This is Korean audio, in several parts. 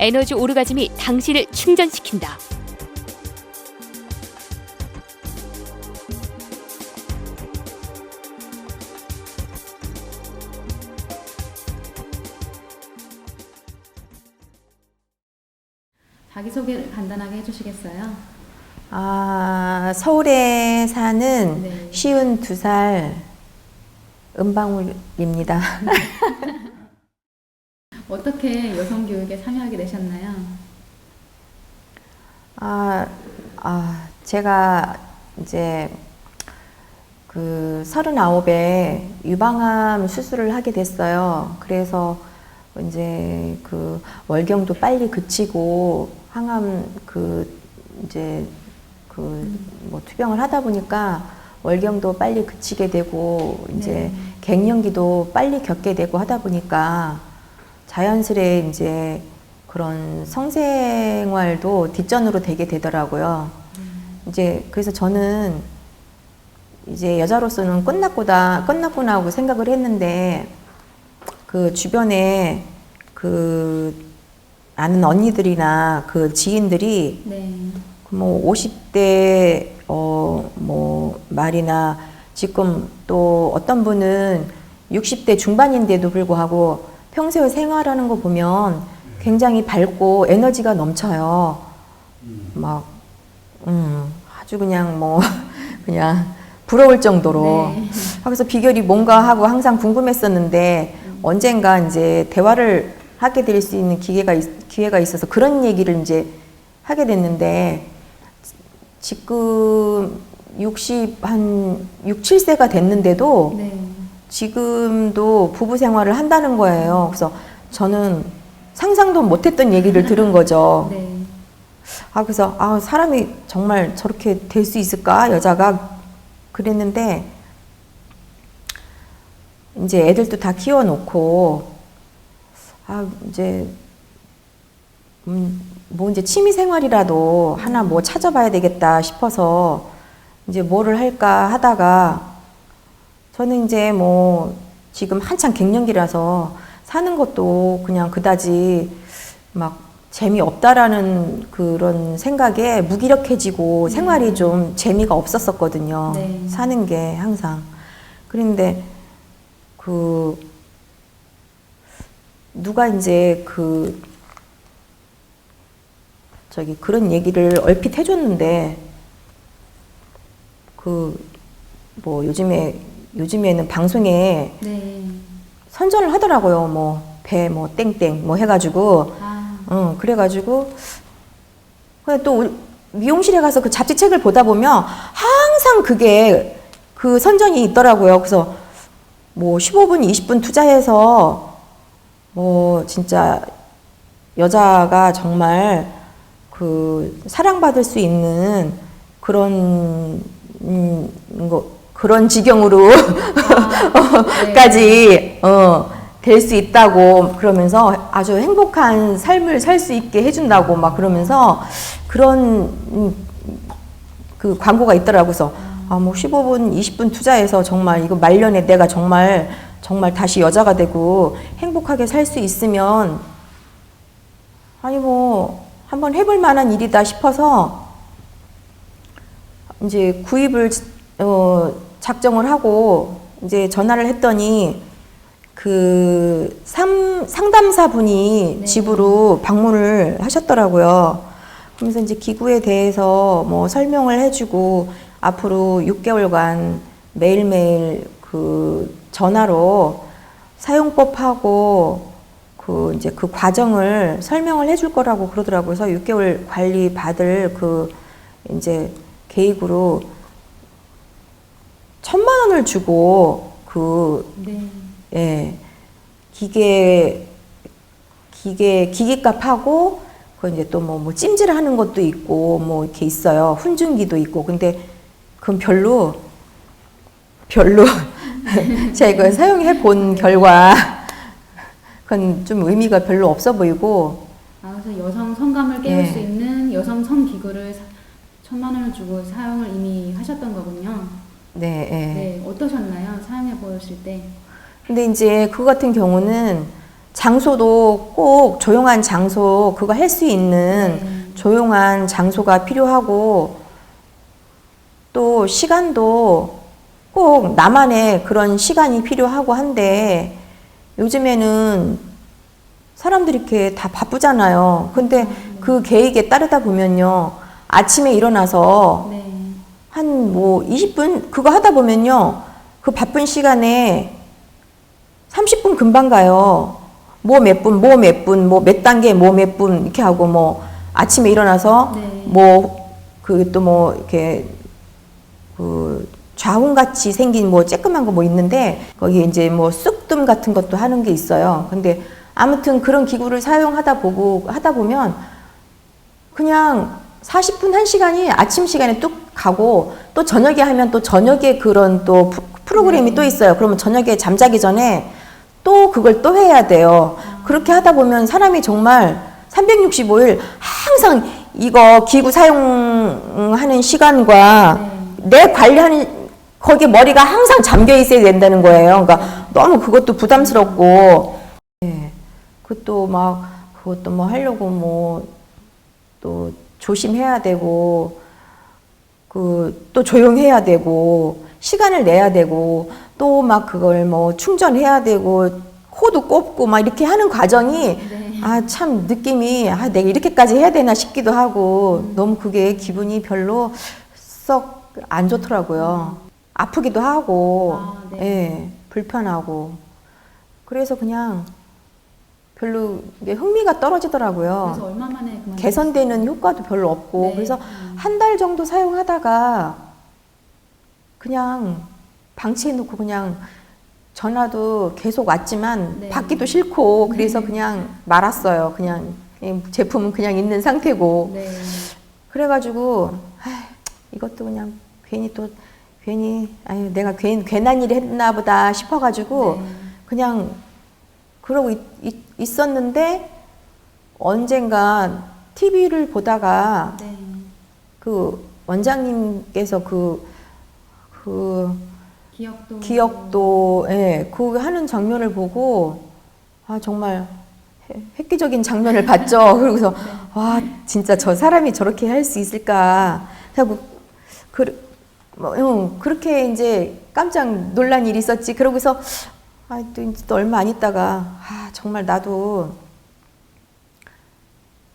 에너지 오르가즘이 당신을 충전시킨다. 자기소개를 간단하게 해주시겠어요? 아, 서울에 사는 네. 쉬운 두살 은방울입니다. 어떻게 여성 교육에 참여하게 되셨나요? 아, 아, 제가 이제 그 서른아홉에 유방암 수술을 하게 됐어요. 그래서 이제 그 월경도 빨리 그치고 항암 그 이제 그 뭐 투병을 하다 보니까 월경도 빨리 그치게 되고 이제 네. 갱년기도 빨리 겪게 되고 하다 보니까 자연스레 이제 그런 성생활도 뒷전으로 되게 되더라고요. 이제 그래서 저는 이제 여자로서는 끝났구나 끝났구나 하고 생각을 했는데 그 주변에 그 아는 언니들이나 그 지인들이 네. 뭐 50대 어 뭐 말이나 지금 또 어떤 분은 60대 중반인데도 불구하고 평소에 생활하는 거 보면 굉장히 밝고 에너지가 넘쳐요. 막 음, 아주 그냥 뭐 그냥 부러울 정도로. 네. 그래서 비결이 뭔가 하고 항상 궁금했었는데 언젠가 이제 대화를 하게 될 수 있는 기회가 있, 기회가 있어서 그런 얘기를 이제 하게 됐는데 지금 60 한 6, 7세가 됐는데도 네. 지금도 부부 생활을 한다는 거예요. 그래서 저는 상상도 못했던 얘기를 들은 거죠. 네. 아, 그래서, 아, 사람이 정말 저렇게 될 수 있을까? 여자가. 그랬는데, 이제 애들도 다 키워놓고, 아, 이제, 음, 뭐 이제 취미 생활이라도 하나 뭐 찾아봐야 되겠다 싶어서, 이제 뭐를 할까 하다가, 저는 이제 뭐, 지금 한창 갱년기라서 사는 것도 그냥 그다지 막 재미없다라는 그런 생각에 무기력해지고 생활이 좀 재미가 없었었거든요. 네. 사는 게 항상. 그런데 그 누가 이제 그 저기 그런 얘기를 얼핏 해줬는데 그 뭐 요즘에 요즘에는 방송에 네. 선전을 하더라고요. 뭐 배 뭐 땡땡 뭐 해가지고 아, 어, 그래가지고, 근데 또 미용실에 가서 그 잡지책을 보다 보면 항상 그게 그 선전이 있더라고요. 그래서 뭐 15분, 20분 투자해서 뭐 진짜 여자가 정말 그 사랑받을 수 있는 그런, 음, 거, 그런 지경으로 네. 까지 어, 될 수 있다고 그러면서 아주 행복한 삶을 살 수 있게 해준다고 막 그러면서 그런 음, 그 광고가 있더라고요. 그래서 아, 뭐 15분, 20분 투자해서 정말 이거 말년에 내가 정말 정말 다시 여자가 되고 행복하게 살 수 있으면 아니 뭐 한번 해볼 만한 일이다 싶어서 이제 구입을 어, 작정을 하고 이제 전화를 했더니 그 삼, 상담사 분이 네. 집으로 방문을 하셨더라고요. 그러면서 이제 기구에 대해서 뭐 설명을 해주고 앞으로 6개월간 매일매일 그 전화로 사용법하고 그 이제 그 과정을 설명을 해줄 거라고 그러더라고요. 그래서 6개월 관리 받을 그 이제 계획으로 천만 원을 주고 그 네. 예, 기계, 기계, 기계값하고, 그 이제 또 뭐, 뭐 찜질하는 것도 있고, 뭐 이렇게 있어요. 훈증기도 있고. 근데 그건 별로, 별로, 제가 이걸 사용해 본 결과, 그건 좀 의미가 별로 없어 보이고, 아, 그래서 여성 성감을 깨울 네. 수 있는 여성 성 기구를 사- 천만 원을 주고 사용을 이미 하셨던 거군요. 네, 예. 네, 어떠셨나요? 사용해 보셨을 때? 근데 이제 그거 같은 경우는 장소도 꼭 조용한 장소 그거 할 수 있는 네. 조용한 장소가 필요하고 또 시간도 꼭 나만의 그런 시간이 필요하고 한데 요즘에는 사람들이 이렇게 다 바쁘잖아요. 근데 그 계획에 따르다 보면요. 아침에 일어나서 네. 한뭐 20분 그거 하다 보면요. 그 바쁜 시간에 30분 금방 가요. 뭐 몇 분, 뭐 몇 분, 뭐 몇 단계, 뭐 몇 분 이렇게 하고 뭐 아침에 일어나서 네. 뭐그 또 뭐 이렇게 그 좌웅 같이 생긴 뭐 쬐끄만 거 뭐 있는데 거기 이제 뭐 쑥뜸 같은 것도 하는 게 있어요. 근데 아무튼 그런 기구를 사용하다 보고 하다 보면 그냥 40분, 1시간이 아침 시간에 뚝 가고 또 저녁에 하면 또 저녁에 그런 또 프- 프로그램이 네. 또 있어요. 그러면 저녁에 잠자기 전에 또 그걸 또 해야 돼요. 그렇게 하다 보면 사람이 정말 365일 항상 이거 기구 사용하는 시간과 내 관리하는 거기에 머리가 항상 잠겨 있어야 된다는 거예요. 그러니까 너무 그것도 부담스럽고, 예. 그것도 막, 그것도 뭐 하려고 뭐, 또 조심해야 되고, 그, 또 조용해야 되고, 시간을 내야 되고, 또 막 그걸 뭐 충전해야 되고, 코도 꼽고 막 이렇게 하는 과정이, 네. 아, 참 느낌이, 아, 내가 이렇게까지 해야 되나 싶기도 하고, 너무 그게 기분이 별로 썩 안 좋더라고요. 아프기도 하고, 아, 네. 예, 불편하고. 그래서 그냥 별로 흥미가 떨어지더라고요. 그래서 얼마 만에 그만 개선되는 효과도 별로 없고, 네. 그래서 음. 한달 정도 사용하다가 그냥 방치해놓고 그냥 전화도 계속 왔지만 네. 받기도 싫고 그래서 그냥 말았어요. 그냥 이 제품은 그냥 있는 상태고 네. 그래가지고 아이, 이것도 그냥 괜히 또 괜히 아유 내가 괜 괜한 일을 했나 보다 싶어가지고 네. 그냥 그러고 있, 있, 었는데 언젠가 TV를 보다가 네. 그 원장님께서 그, 그 기억도 기억도, 예, 그 하는 장면을 보고, 아, 정말 획- 획기적인 장면을 봤죠. 그러고서, 와, 진짜 저 사람이 저렇게 할 수 있을까. 하고, 그, 뭐, 응, 그렇게 이제 깜짝 놀란 일이 있었지. 그러고서, 아, 또, 이제 또 얼마 안 있다가, 아, 정말 나도,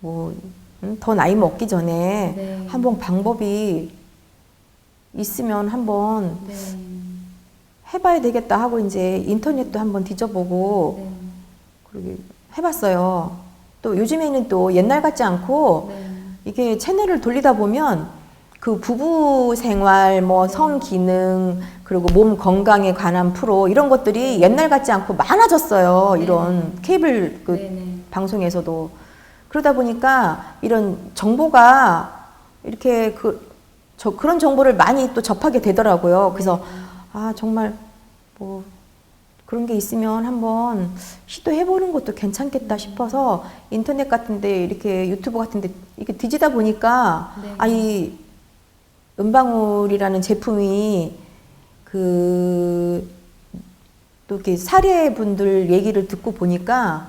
뭐, 음, 더 나이 먹기 전에 네. 한번 방법이 있으면 한번 네. 해봐야 되겠다 하고 이제 인터넷도 한번 뒤져보고 네. 그러게 해봤어요. 또 요즘에는 또 옛날 같지 않고 네. 이게 채널을 돌리다 보면 그 부부 생활, 뭐 성 기능, 그리고 몸 건강에 관한 프로 이런 것들이 옛날 같지 않고 많아졌어요. 이런 케이블 그 네. 네. 방송에서도 그러다 보니까 이런 정보가 이렇게 그 저 그런 정보를 많이 또 접하게 되더라고요. 그래서 아 정말 뭐 그런 게 있으면 한번 시도해 보는 것도 괜찮겠다 싶어서 인터넷 같은데 이렇게 유튜브 같은데 이렇게 뒤지다 보니까 네. 아이 은방울이라는 제품이 그 또 이렇게 사례분들 얘기를 듣고 보니까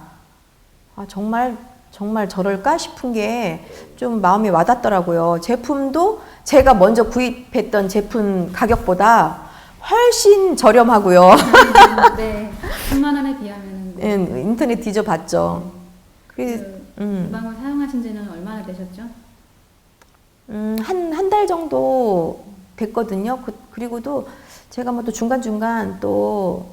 아 정말 정말 저럴까 싶은 게 좀 마음에 와닿더라고요. 제품도 제가 먼저 구입했던 제품 가격보다 훨씬 저렴하고요. 네. 10만 원에 비하면은 네. 예, 인터넷 뒤져봤죠. 그래서 그 음, 방을 사용하신 지는 얼마나 되셨죠? 음, 한 한 달 정도 됐거든요. 그, 그리고도 제가 뭐 또 중간 중간 또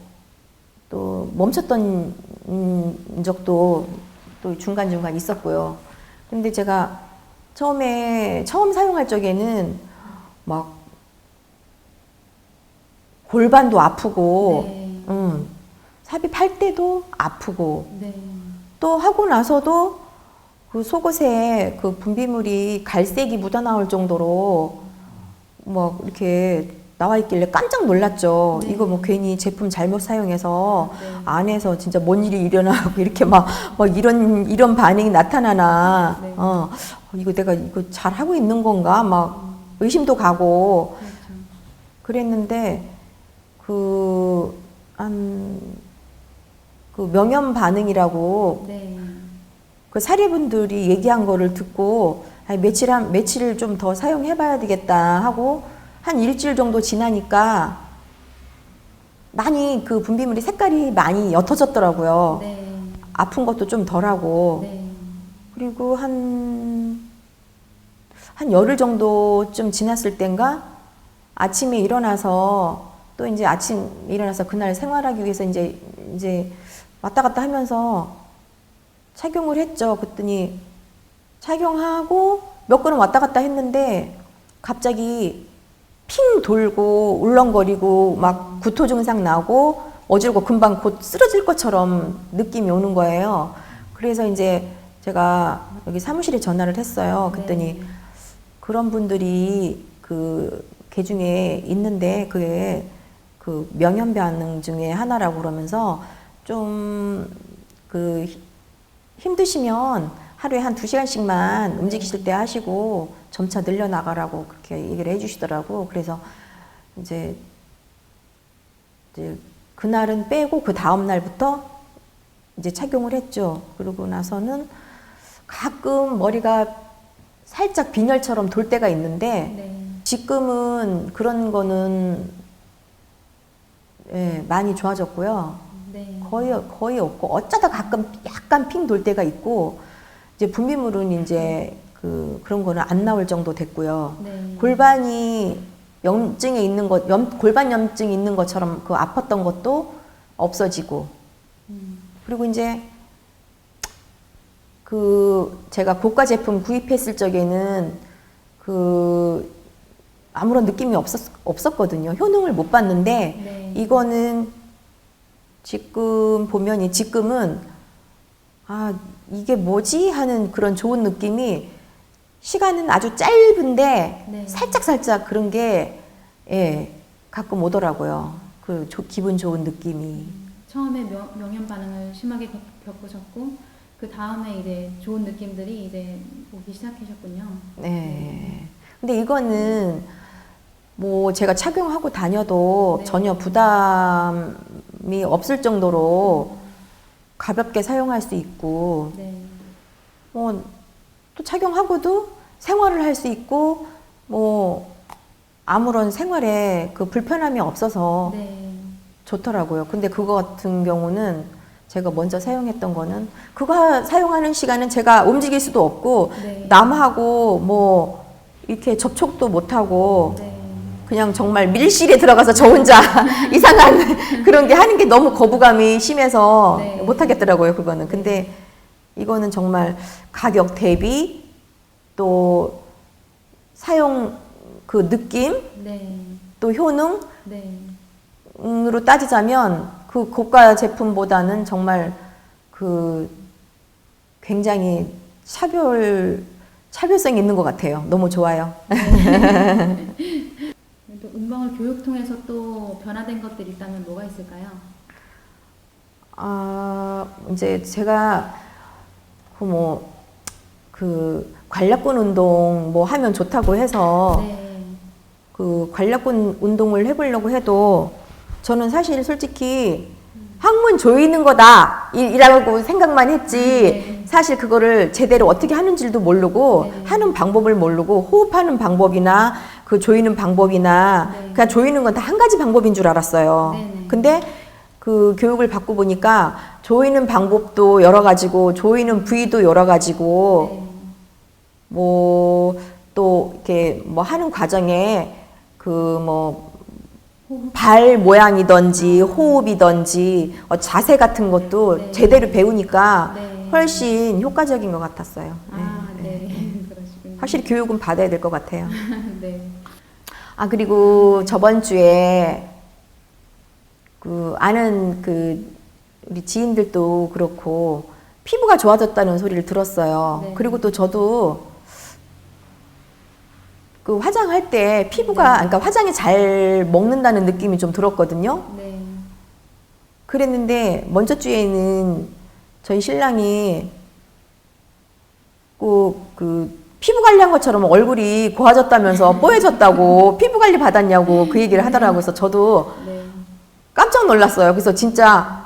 또 멈췄던 음, 적도 또 중간 중간 있었고요. 근데 제가 처음에 처음 사용할 적에는 막 골반도 아프고, 네. 음, 삽입할 때도 아프고, 네. 또 하고 나서도 그 속옷에 그 분비물이 갈색이 묻어나올 정도로 뭐 이렇게 나와 있길래 깜짝 놀랐죠. 네. 이거 뭐 괜히 제품 잘못 사용해서 네. 안에서 진짜 뭔 일이 일어나고 이렇게 막, 막 이런 이런 반응이 나타나나. 네. 어, 이거 내가 이거 잘 하고 있는 건가? 막 의심도 가고 그렇죠. 그랬는데 그, 한, 그 명염 반응이라고 네. 그 사례분들이 얘기한 거를 듣고 아니, 며칠 한, 며칠을 좀 더 사용해 봐야 되겠다 하고 한 일주일 정도 지나니까 많이 그 분비물이 색깔이 많이 옅어졌더라고요. 네. 아픈 것도 좀 덜하고. 네. 그리고 한, 한 열흘 정도쯤 지났을 땐가 아침에 일어나서 또 이제 아침 일어나서 그날 생활하기 위해서 이제, 이제 왔다 갔다 하면서 착용을 했죠. 그랬더니 착용하고 몇 걸음 왔다 갔다 했는데 갑자기 핑 돌고 울렁거리고 막 구토 증상 나고 어지럽고 금방 곧 쓰러질 것처럼 느낌이 오는 거예요. 그래서 이제 제가 여기 사무실에 전화를 했어요. 그랬더니 네. 그런 분들이 그개 중에 있는데 그게 그 명현 반응 중에 하나라고 그러면서 좀그 힘드시면 하루에 한 두 시간씩만 움직이실 때 하시고 점차 늘려 나가라고 그렇게 얘기를 해주시더라고. 그래서 이제 이제 그날은 빼고 그 다음 날부터 이제 착용을 했죠. 그러고 나서는 가끔 머리가 살짝 빈혈처럼 돌 때가 있는데 네. 지금은 그런 거는 예, 많이 좋아졌고요. 네. 거의 거의 없고 어쩌다 가끔 약간 핑 돌 때가 있고 이제 분비물은 이제 그 그런 거는 안 나올 정도 됐고요. 네. 골반이 염증에 있는 것, 염, 골반 염증이 있는 것처럼 그 아팠던 것도 없어지고 음. 그리고 이제 그 제가 고가 제품 구입했을 적에는 그 아무런 느낌이 없었, 없었거든요. 효능을 못 봤는데 네. 이거는 지금 보면 이 지금은 아 이게 뭐지 하는 그런 좋은 느낌이 시간은 아주 짧은데 네. 살짝 살짝 그런 게 예, 가끔 오더라고요. 그 조- 기분 좋은 느낌이. 처음에 명, 명현 반응을 심하게 겪- 겪으셨고 그 다음에 이제 좋은 느낌들이 이제 오기 시작하셨군요. 네. 근데 이거는 뭐 제가 착용하고 다녀도 네. 전혀 부담이 없을 정도로 가볍게 사용할 수 있고 네. 뭐또 착용하고도 생활을 할 수 있고 뭐 아무런 생활에 그 불편함이 없어서 네. 좋더라고요. 근데 그거 같은 경우는 제가 먼저 사용했던 거는 그거 사용하는 시간은 제가 움직일 수도 없고 네. 남하고 뭐 이렇게 접촉도 못 하고 네. 그냥 정말 밀실에 들어가서 저 혼자 이상한 그런 게 하는 게 너무 거부감이 심해서 네. 못 하겠더라고요, 그거는. 근데 이거는 정말 가격 대비 또 사용 그 느낌 네. 또 효능 네. 으로 따지자면 그 고가 제품보다는 정말 그 굉장히 차별 차별성이 있는 것 같아요. 너무 좋아요. 또 음방을 교육 통해서 또 변화된 것들이 있다면 뭐가 있을까요? 아 이제 제가 그 뭐 그 관략근 운동 뭐 하면 좋다고 해서 네. 그 관략근 운동을 해보려고 해도 저는 사실 솔직히 항문 조이는 거다 이- 이라고 생각만 했지 네. 사실 그거를 제대로 어떻게 하는 줄도 모르고 네. 하는 방법을 모르고 호흡하는 방법이나 그 조이는 방법이나 네. 그냥 조이는 건 다 한 가지 방법인 줄 알았어요. 네네. 근데 그 교육을 받고 보니까 조이는 방법도 여러 가지고 조이는 부위도 여러 가지고 네. 뭐또 이렇게 뭐 하는 과정에 그뭐 발. 모양이든지 호흡이든지 어, 자세 같은 것도 네. 제대로 배우니까 네. 훨씬 효과적인 것 같았어요. 아, 네. 네. 그러시군요. 확실히 교육은 받아야 될 것 같아요. 네. 아 그리고 저번 주에 그 아는 그 우리 지인들도 그렇고 피부가 좋아졌다는 소리를 들었어요. 네. 그리고 또 저도 그 화장할 때 피부가 네. 그러니까 화장이 잘 먹는다는 느낌이 좀 들었거든요. 네. 그랬는데 먼저 주에는 저희 신랑이 꼭그 피부 관리한 것처럼 얼굴이 고와졌다면서 뽀얘졌다고 피부 관리 받았냐고 그 얘기를 하더라고요. 그래서 저도 네. 깜짝 놀랐어요. 그래서 진짜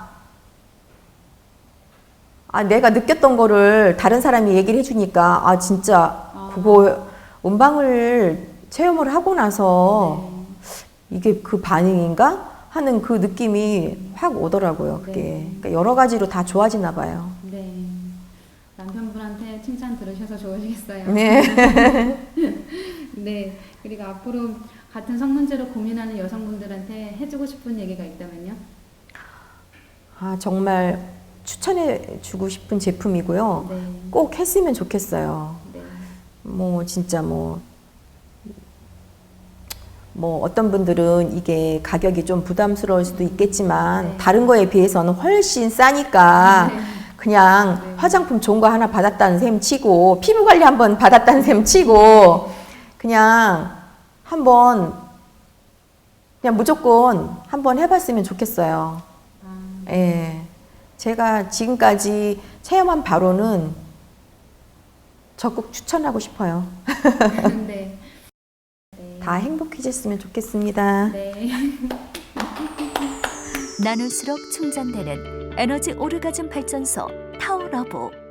아 내가 느꼈던 거를 다른 사람이 얘기를 해주니까 아 진짜 아. 그거 음방을 체험을 하고 나서 네. 이게 그 반응인가 하는 그 느낌이 확 오더라고요. 그게 네. 그러니까 여러 가지로 다 좋아지나 봐요. 네. 남편분한테 칭찬 들으셔서 좋으시겠어요. 네. 네. 그리고 앞으로 같은 성문제로 고민하는 여성분들한테 해주고 싶은 얘기가 있다면요? 아 정말 추천해 주고 싶은 제품이고요. 네. 꼭 했으면 좋겠어요. 네. 뭐 진짜 뭐, 뭐 어떤 분들은 이게 가격이 좀 부담스러울 수도 있겠지만 네. 다른 거에 비해서는 훨씬 싸니까 네. 그냥 네. 화장품 좋은 거 하나 받았다는 셈 치고 피부 관리 한번 받았다는 셈 치고 그냥 한번 그냥 무조건 한번 해봤으면 좋겠어요. 아, 예. 제가 지금까지 체험한 바로는 적극 추천하고 싶어요. 네. 네. 다 행복해졌으면 좋겠습니다. 네. 나눌수록 충전되는 에너지 오르가즘 발전소 타워러브